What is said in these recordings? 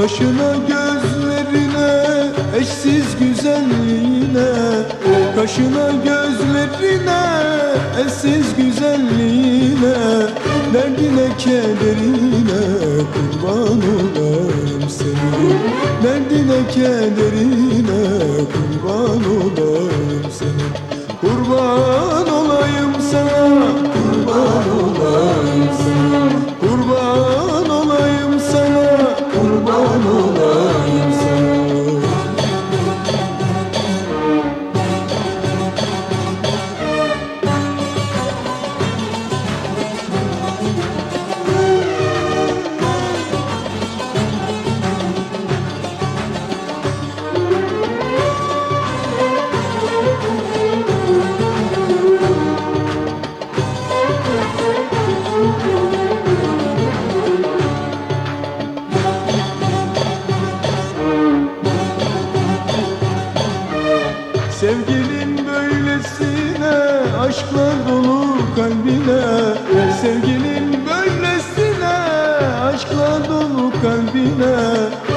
Kaşına gözlerine eşsiz güzelliğine. Kaşına gözlerine eşsiz güzelliğine. Derdine kederine kurban olayım seni Derdine kederine kurban olayım seni Kurban olayım sana Sevgilin böylesine aşkla dolu kalbine. Sevgilin böylesine aşkla dolu kalbine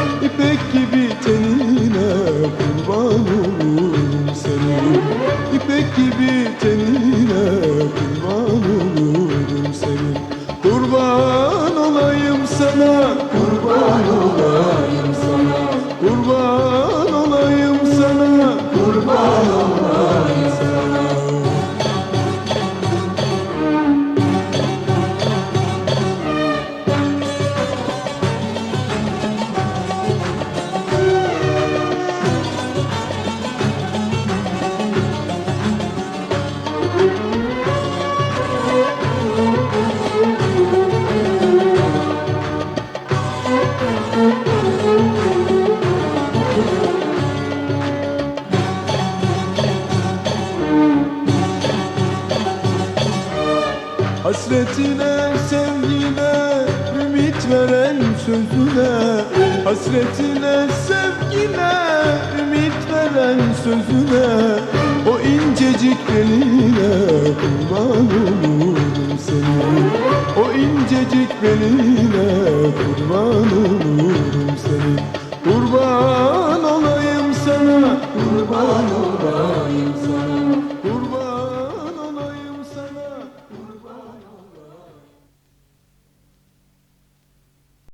Hasretine, sevgine, ümit veren sözüne. Hasretine, sevgine, ümit veren sözüne. O incecik beline kurban olurum senin O incecik beline kurban olurum senin Kurban olayım sana Kurban olayım sana